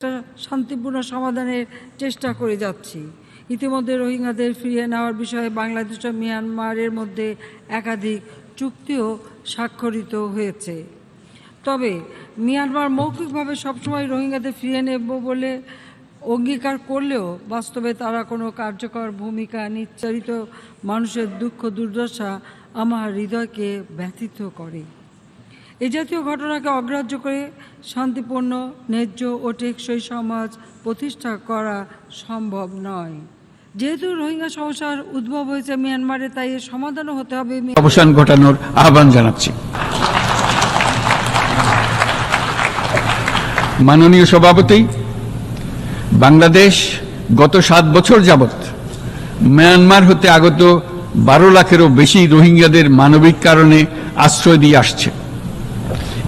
একটা শান্তিপূর্ণ সমাধানের চেষ্টা করে যাচ্ছি। ইতিমধ্যে রোহিঙ্গাদের ফিরিয়ে নেওয়ার বিষয়ে বাংলাদেশ ও মিয়ানমারের মধ্যে একাধিক চুক্তিও স্বাক্ষরিত হয়েছে। তবে মিয়ানমার মৌখিকভাবে সবসময় রোহিঙ্গাদের ফিরিয়ে নেব বলে অঙ্গীকার করলেও বাস্তবে তারা কোনো কার্যকর ভূমিকা নিচ্চারিত মানুষের দুঃখ দুর্দশা আমার হৃদয়কে ব্যথিত করে। এ জাতীয় ঘটনাকে অগ্রাহ্য করে শান্তিপূর্ণ, ন্যায্য ও টেকসই সমাজ প্রতিষ্ঠা করা সম্ভব নয়। যেহেতু রোহিঙ্গা সমস্যার উদ্ভব হয়েছে মিয়ানমারে, তাই এর সমাধানও হতে হবে অবসান ঘটানোর আহ্বান জানাচ্ছি। মাননীয় সভাপতি, বাংলাদেশ গত সাত বছর যাবৎ মিয়ানমার হতে আগত বারো লাখেরও বেশি রোহিঙ্গাদের মানবিক কারণে আশ্রয় দিয়ে আসছে।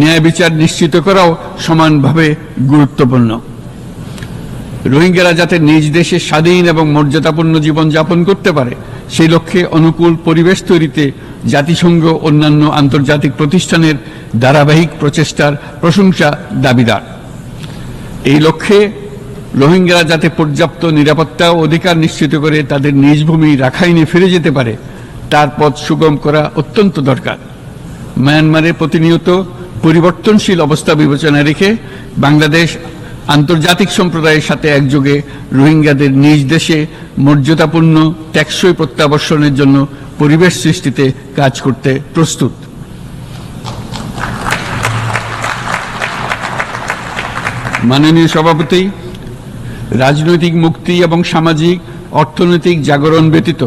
ন্যায় বিচার নিশ্চিত করাও সমানভাবে গুরুত্বপূর্ণ। রোহিঙ্গারা যাতে নিজ দেশে স্বাধীন এবং মর্যাদাপূর্ণ জীবন যাপন করতে পারে, সেই লক্ষ্যে অনুকূল পরিবেশ তৈরিতে জাতিসংঘ অন্যান্য আন্তর্জাতিক প্রতিষ্ঠানের ধারাবাহিক প্রচেষ্টার প্রশংসা দাবিদার। এই লক্ষ্যে রোহিঙ্গারা যাতে পর্যাপ্ত নিরাপত্তা ও অধিকার নিশ্চিত করে তাদের নিজ ভূমি রাখাইনে ফিরে যেতে পারে, তার পথ সুগম করা অত্যন্ত দরকার। মায়ানমারে প্রতিনিয়ত পরিবর্তনশীল অবস্থা বিবেচনায় রেখে বাংলাদেশ আন্তর্জাতিক সম্প্রদায়ের সাথে একযোগে রোহিঙ্গাদের নিজ দেশে মর্যাদাপূর্ণ টেকসই প্রত্যাবর্ষণের জন্য পরিবেশ সৃষ্টিতে কাজ করতে প্রস্তুত। মাননীয় সভাপতি, রাজনৈতিক মুক্তি এবং সামাজিক, অর্থনৈতিক জাগরণ ব্যতীত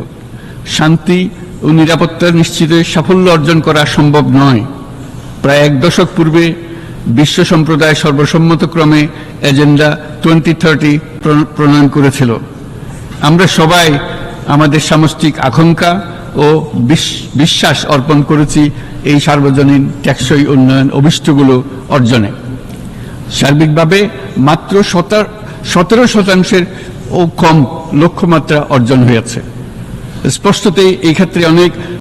শান্তি ও নিরাপত্তা নিশ্চিতে সাফল্য অর্জন করা সম্ভব নয়। প্রায় এক দশক পূর্বে বিশ্ব সম্প্রদায় সর্বসম্মতক্রমে এজেন্ডা টোয়েন্টি থার্টি প্রণয়ন করেছিল। আমরা সবাই আমাদের সামষ্টিক আকাঙ্ক্ষা ও বিশ- বিশ্বাস অর্পণ করেছি এই সার্বজনীন টেকসই উন্নয়ন অভিষ্টগুলো অর্জনে। সার্বিকভাবে মাত্র সতেরো শতাংশের ও কম লক্ষ্যমাত্রা অর্জন হয়েছে। স্পষ্টতই এই ক্ষেত্রে অনেক